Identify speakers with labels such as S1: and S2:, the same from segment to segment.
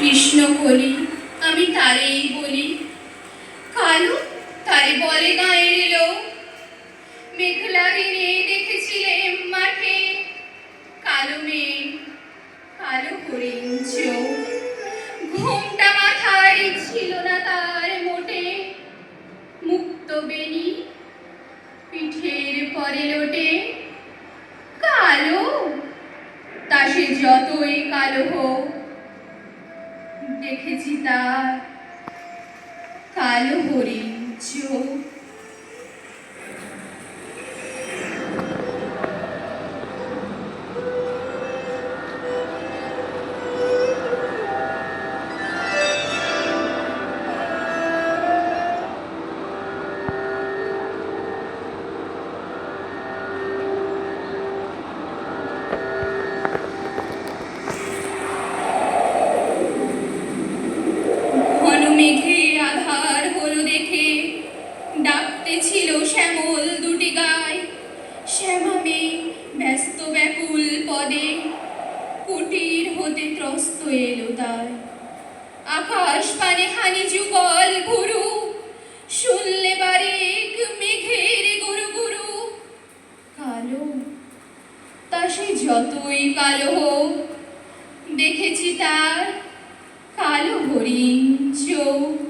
S1: কৃষ্ণ কলি, আমি তারেই বলি। কালো, তারে বলে গায়ের এলো মেঘলা দিনে দেখেছিলেন মাঠে। কালো মেঘ, কালো হরিণ চোখ। ঘুমটা মাথায় ছিল না তার মোটে। মুক্ত বেনি পিঠের পরে লোটে। কালো, তা সে যতই কালো হোক দেখেছি তার কালো হরিণ চোখ ডাকতে ছিল শ্যামল দুটি গায়। শ্যামা মেয়ে ব্যস্ত ব্যাকুল পদে, কুটির হতে ত্রস্ত এলো তার। আকাশ পানে হানি যুগল ভুরু, শুনলে বারেক মেঘের গুরু গুরু কালো, তা সে যতই কালো হোক, দেখেছি তার কালো হরিণ চোখ।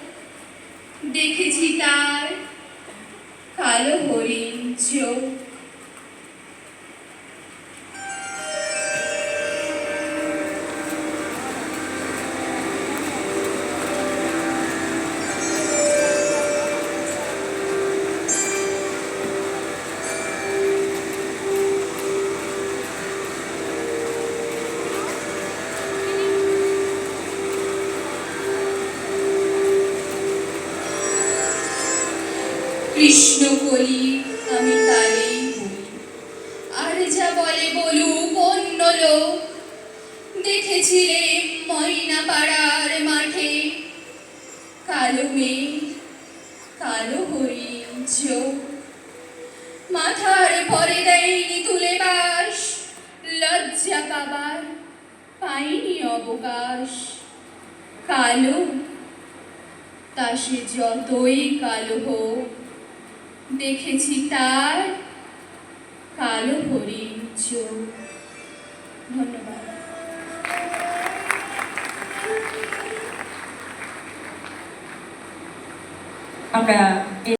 S1: দেখেছি তার কালো হরিণ চোখ। কৃষ্ণ কলি, আমি তারেই বলি আর যা বলে বলুক অন্য লোক, দেখেছিলে ময়না পাড়ার মাঠে? কালো মেঘ, কালো হরিণ চোখ। মাথার পরে দেয়নি তুলে বাস, লজ্জা পাবার পাইনি অবকাশ। কালো, তা সে যতই কালো হোক দেখেছি তার কালো হরিণ চোখ। ধন্যবাদ।
S2: আমরা